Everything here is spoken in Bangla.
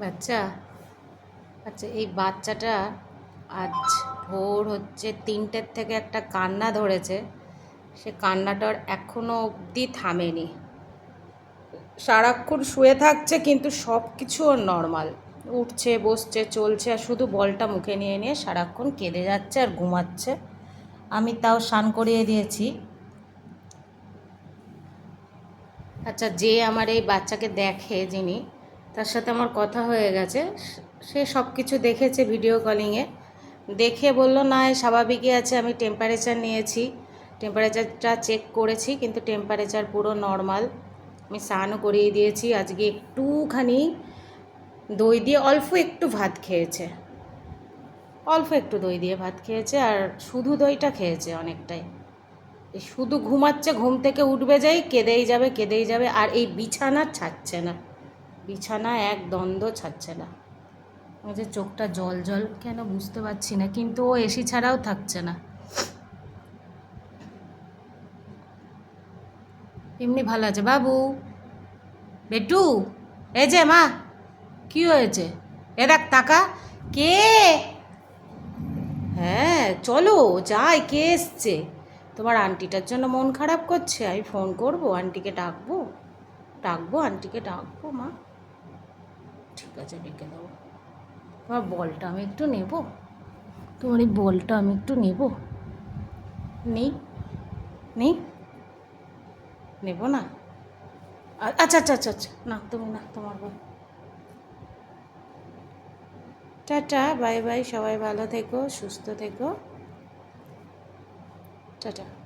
বাচ্চা আচ্ছা এই বাচ্চাটা আজ ভোর হচ্ছে তিনটের থেকে একটা কান্না ধরেছে। সে কান্নাটার এখনও অবধি থামেনি। সারাক্ষণ শুয়ে থাকছে কিন্তু সব কিছু ওর নর্মাল উঠছে, বসছে, চলছে আর শুধু বলটা মুখে নিয়ে নিয়ে সারাক্ষণ কেঁদে যাচ্ছে আর ঘুমাচ্ছে। আমি তাও স্নান করিয়ে দিয়েছি। আচ্ছা যে আমার এই বাচ্চাকে দেখে যিনি, তার সাথে আমার কথা হয়ে গেছে। সে সব কিছু দেখেছে ভিডিও কলিংয়ে দেখে বলল, না স্বাভাবিকই আছে, আমি টেম্পারেচার নিয়েছি। টেম্পারেচারটা চেক করেছি, কিন্তু টেম্পারেচার পুরো নর্মাল আমি স্নানও করিয়ে দিয়েছি, আজকে একটুখানি দই দিয়ে অল্প একটু ভাত খেয়েছে। অল্প একটু দই দিয়ে ভাত খেয়েছে, আর শুধু দইটা খেয়েছে অনেকটাই। শুধু ঘুমাচ্ছে, ঘুম থেকে উঠবে যাই, কেঁদেই যাবে কেঁদেই যাবে, আর এই বিছানা ছাড়ছে না। বিছানা এক দ্বন্দ্ব ছাড়ছে না। যে চোখটা জল জল, কেন বুঝতে পারছি না, কিন্তু ও এসি ছাড়াও থাকছে না। এমনি ভালো আছে। বাবু, বেটু এই যে মা, কি হয়েছে? এ দেখ টাকা কে? হ্যাঁ চলো, যাই, কে এসছে? তোমার আন্টিটার জন্য মন খারাপ করছে? আমি ফোন করব, আন্টিকে ডাকবো? ডাকবো, আন্টিকে ডাকবো, মা। ঠিক আছে, ডেকে দেবো। তোমার বলটা আমি একটু নেব? তোমার এই বলটা আমি একটু নেব? নেই? নেই? নেব না? আচ্ছা আচ্ছা আচ্ছা আচ্ছা। না, তুমি না, তোমার বল। টাটা, বাই বাই, সবাই ভালো থেকো, সুস্থ থেকো। টাটা